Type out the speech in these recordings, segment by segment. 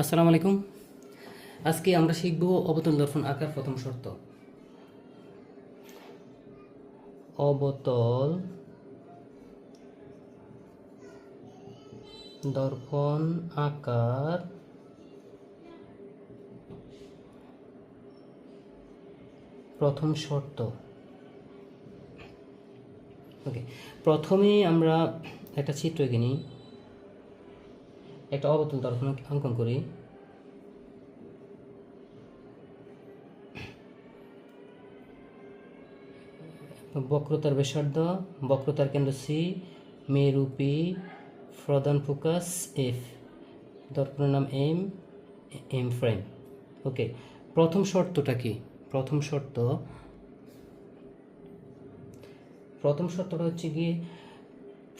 আসসালামু আলাইকুম। আজকে আমরা শিখব অবতল দর্পণ আঁকার প্রথম শর্ত। অবতল দর্পণ আকার প্রথম শর্ত। ওকে, প্রথমে আমরা একটা চিত্র এঁকে নিই। একটা অবতল দর্পণ অঙ্কন করি। বক্রতার ব্যাসার্ধ, বক্রতার কেন্দ্র সি মেরুপি প্রধান ফোকাস এফ দর্পণের নাম এম এম ফ্রেম ওকে প্রথম শর্তটা কি? প্রথম শর্ত, প্রথম শর্তটা হচ্ছে গিয়ে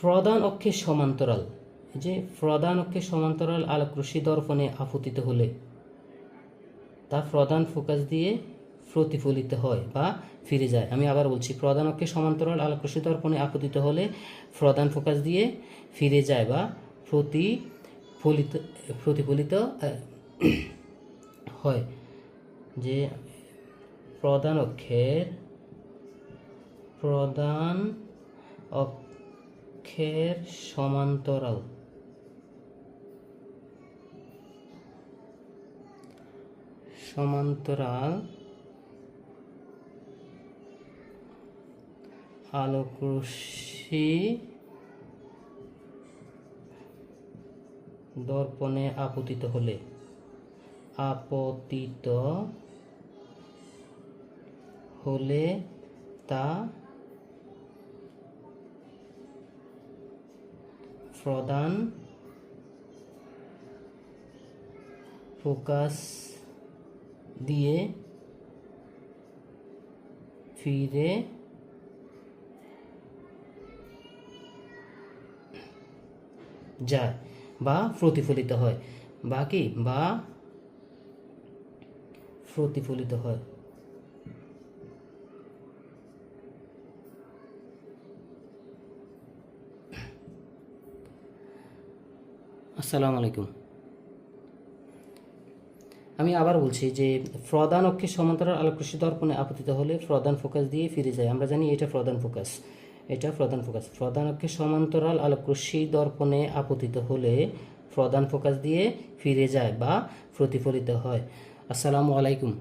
প্রধান অক্ষের সমান্তরাল। যে প্রধান অক্ষের সমান্তরাল আলোকরশ্মি দর্পণে আপতিত হলে তা প্রধান ফোকাস দিয়ে প্রতিফলিত হয় বা ফিরে যায়। আমি আবার বলছি প্রধান অক্ষের সমান্তরাল আলোকরশ্মি দর্পণে আপতিত হলে প্রধান ফোকাস দিয়ে ফিরে যায় বা প্রতিফলিত প্রতিফলিত হয়। যে প্রধান অক্ষের প্রধান অক্ষের সমান্তরাল সমান্তরাল আলোকরশ্মি দর্পণে আপতিত হলে আপতিত হলে তা প্রধান ফোকাস দিয়ে ফিরে যায় বা প্রতিফলিত হয়। বা কি বা প্রতিফলিত হয়। আসসালামু আলাইকুম। আমি আবার বলছি যে প্রধান অক্ষের সমান্তরাল আলোকরশ্মি দর্পণে আপতিত হলে প্রধান ফোকাস দিয়ে ফিরে যায়। আমরা জানি এটা প্রধান ফোকাস। এটা প্রধান ফোকাস। প্রধান অক্ষের সমান্তরাল আলোকরশ্মি দর্পণে আপতিত হলে প্রধান ফোকাস দিয়ে ফিরে যায় বা প্রতিফলিত হয়। আসসালামু আলাইকুম।